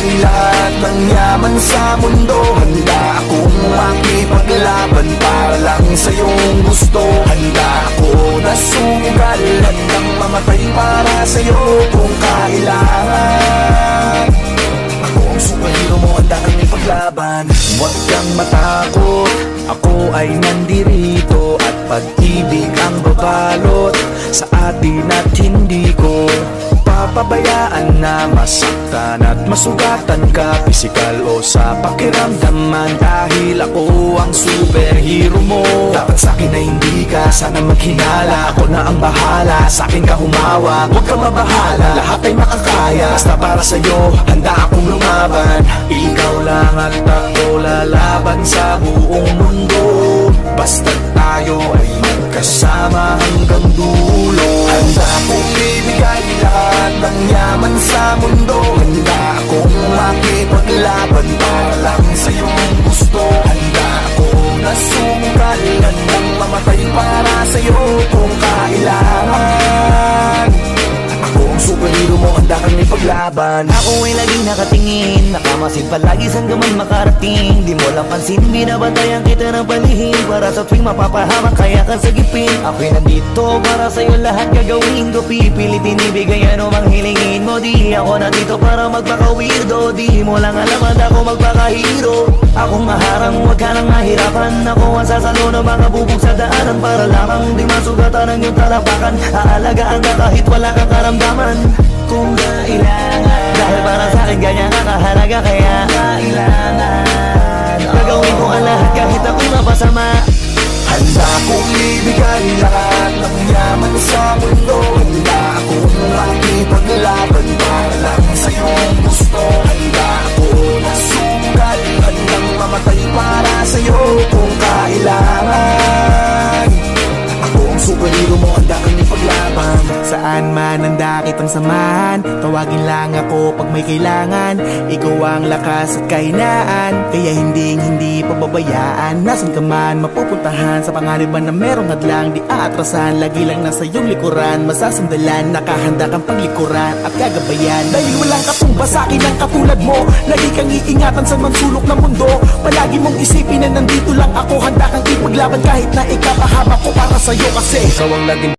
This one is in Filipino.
Lahat ng yaman sa mundo? Handa akong makipaglaban para lang sa iyong gusto. Handa mamatay para sa iyo kung kailangan. Ako ang superhero mo, handa kang ipaglaban. Huwag kang matakot, ako ay nandirito At pag-ibig ang babalot papabayaan na masaktan at masugatan ka Pisikal o sa pakiramdaman Dahil ako ang superhero mo. Dapat sa akin na hindi ka sana maghinala. Ako na ang bahala, sa akin ka humawa. Huwag kang mabahala, lahat ay makakaya. Basta para sa'yo, handa akong lumaban. Ikaw lang at ako lalaban sa buong mundo. Basta tayo yaman sa mundo Handa akong makipaglaban para lang sa ipaglaban Ako ay nakatingin Nakamasid palagi saan ka man makarating. Di mo lang pansin, binabatayan kita ng palihim Para sa tuwing mapapahamak kaya ka sagipin. Ako'y nandito para sa'yo lahat gagawin ko. Pipilitin ibigay ano mang hilingin mo. Di ako nandito para magpaka-weirdo Di mo lang alam at ako magpaka-hero Akong maharang, huwag ka nang mahirapan. Ako ang sasalo ng mga bubog sa daanan. Para lamang di masugatan ang iyong talapakan. Aalagaan ka kahit wala kang karamdaman. Kung kailangan ka kahalaga Kaya kailangan Gagawin ko ang lahat kahit ako'y mapasama. Handa kong ibigay lahat ng yaman sa mundo. Handa akong makipaglaban para lang sa iyong gusto. Handa ako na sumugal Handang mamatay para sa iyo. Kung kailangan Ako ang superhero mo, Saan man handa kitang samahan. Tawagin lang ako pag may kailangan. Ikaw ang lakas at kahinaan. Kaya hindi hindi pababayaan Nasaan ka man mapupuntahan? Sa pangaliban na merong hadlang Di aatrasan. Lagi lang nasa iyong likuran. Masasandalan Nakahanda kang paglikuran At gagabayan. Dahil walang katumba sa akin ang katulad mo. Lagi kang iingatan sa mansulok ng mundo. Palagi mong isipin na nandito lang ako. Handa kang ipaglaban kahit na ikapahamak ko para sa'yo Kasi. Ikaw ang laging